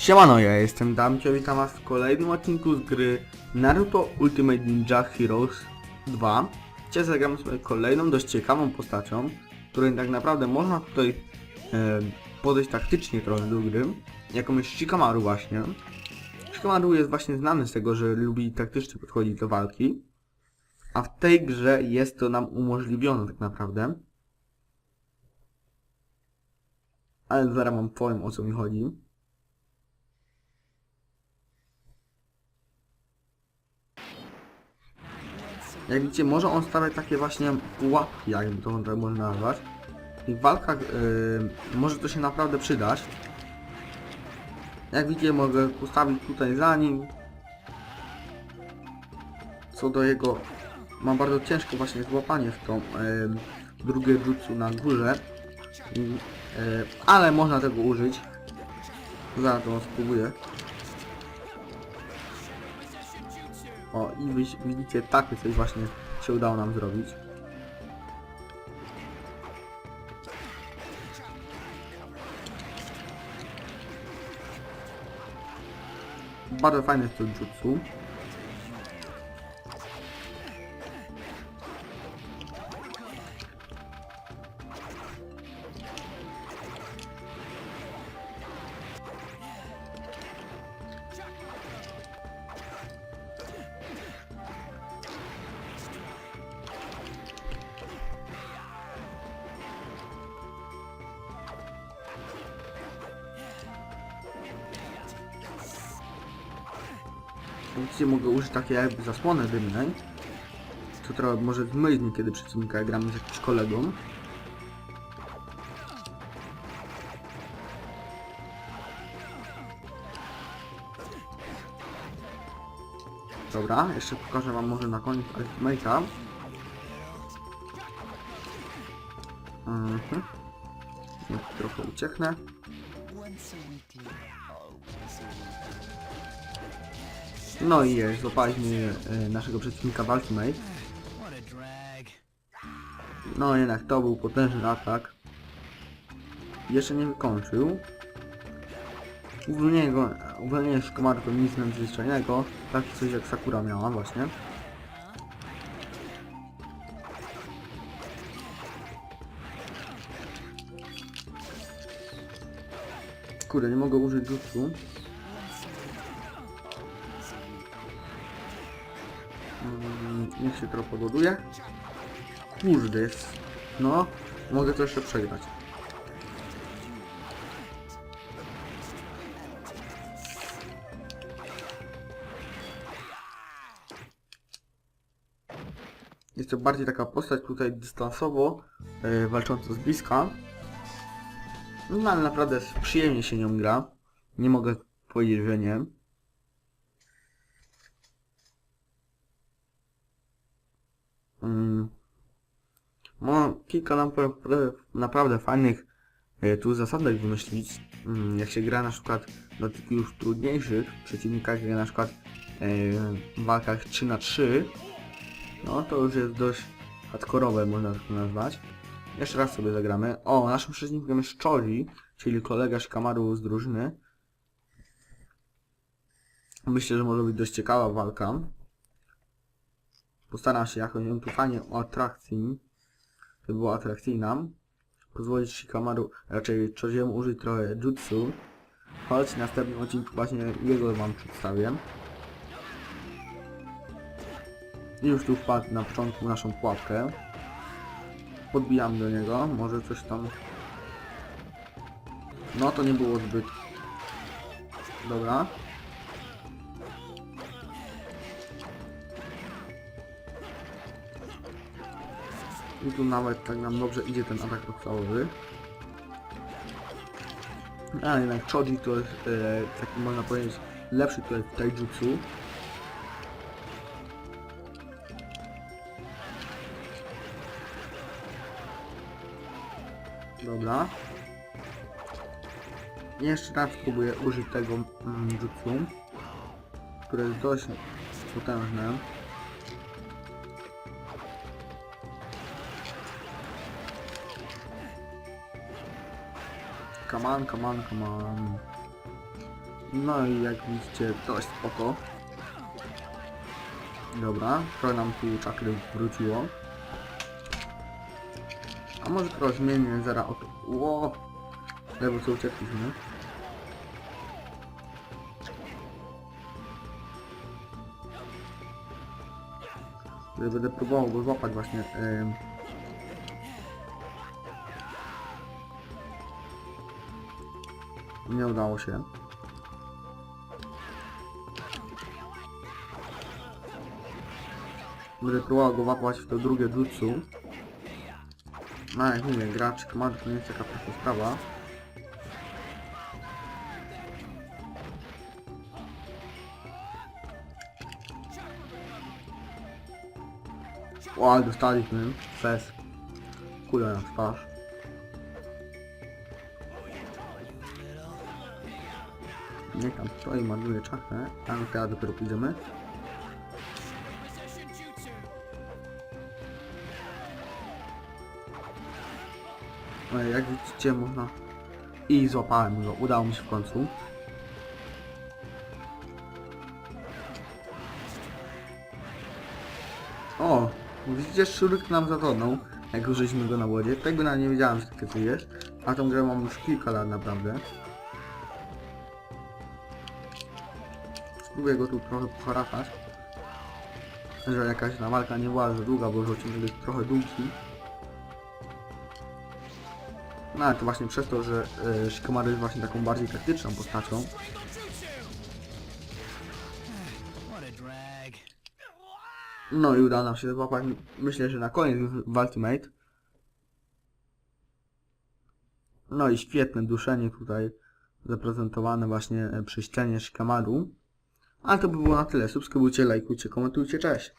Siemano, ja jestem Damcio, witam was w kolejnym odcinku z gry Naruto Ultimate Ninja Heroes 2. Dzisiaj zagramy sobie kolejną dość ciekawą postacią, której tak naprawdę można tutaj e, podejść taktycznie trochę do gry, jaką jest Shikamaru właśnie. Shikamaru jest właśnie znany z tego, że lubi taktycznie podchodzić do walki, a w tej grze jest to nam umożliwione tak naprawdę. Ale zaraz wam powiem o co mi chodzi. Jak widzicie, może on stawiać takie właśnie pułapki, jakby to tak można nazwać. I w walkach yy, może to się naprawdę przydać. Jak widzicie, mogę ustawić tutaj za nim. Co do jego... Mam bardzo ciężkie właśnie złapanie w tą yy, drugie jutsu na górze. Yy, ale można tego użyć. Zaraz to spróbuję. O, i widzicie, takie coś właśnie się udało nam zrobić. Bardzo fajne jest to jutsu. Widzicie, mogę użyć takiej jakby zasłony dymnej. Trochę może zmyć niekiedy przeciwnika, jak gramy z jakimś kolegą. Dobra, jeszcze pokażę wam może na koniec Ultimate'a. Mhm. Niech trochę ucieknę. No i jest, złapaliśmy e, naszego przeciwnika w Ultimate. No jednak to był potężny atak. Jeszcze nie wykończył. Uwolnienie go, uwolnienie to nic nadzwyczajnego. Taki coś jak Sakura miała właśnie. Kurde, nie mogę użyć jutsu. Niech się trochę podładuje. Kurde. No, mogę to jeszcze przegrać. Jest to bardziej taka postać tutaj dystansowo, yy, walcząca z bliska. No ale naprawdę przyjemnie się nią gra. Nie mogę powiedzieć, że nie. Mm. Mam kilka napra- naprawdę fajnych e, tu zasadek wymyślić. Mm, jak się gra na przykład na tych już trudniejszych przeciwnikach, jak na przykład e, w walkach 3 na 3 no to już jest dość hardkorowe, można to nazwać. Jeszcze raz sobie zagramy. O, naszym przeciwnikiem jest Chori, czyli kolega Shikamaru z drużyny. Myślę, że może być dość ciekawa walka. Postaram się jakoś ją tu fajnie atrakcji, żeby była atrakcyjna. Pozwolić Shikamaru, raczej Chojiemu użyć trochę jutsu. Choć w następnym odcinku właśnie jego wam przedstawię. I już tu wpadł na początku naszą pułapkę. Podbijam do niego, może coś tam... No to nie było zbyt... Dobra. I tu nawet tak nam dobrze idzie ten atak podstawowy. Ale jednak Choji to jest e, taki można powiedzieć lepszy tutaj w taijutsu. Dobra. Jeszcze raz spróbuję użyć tego mm, jutsu, które jest dość potężne. Come on, come on, come on. No i jak widzicie, dość spoko. Dobra, trochę nam tu czakry wróciło. A może trochę zmienię zaraz od... Ło! Lewo co uciekliśmy. Będę próbował go złapać właśnie. em. Nie udało się. Będę próbował go łapać w to drugie jutsu. No jak mówię, gracz komand to nie jest taka prosta sprawa. O, ale dostaliśmy. Fes. Kula na twarz. Niech tam stoi, marnuje czachę. Tam teraz dopiero pójdziemy. No i jak widzicie można... I złapałem go, udało mi się w końcu. O, widzicie, szuryk nam zatonął, jak użyliśmy go na łodzie. Tego nawet nie wiedziałem, że takie coś jest. A tą grę mam już kilka lat naprawdę. Spróbuję go tu trochę poharatać. Że jakaś ta walka nie była za długa, bo odcinek jest trochę długi. No ale to właśnie przez to, że e, Shikamaru jest właśnie taką bardziej taktyczną postacią. No i udało nam się złapać, myślę, że na koniec w Ultimate. No i świetne duszenie tutaj zaprezentowane właśnie e, przy ścianie Shikamaru. Ale to by było na tyle. Subskrybujcie, lajkujcie, komentujcie, cześć!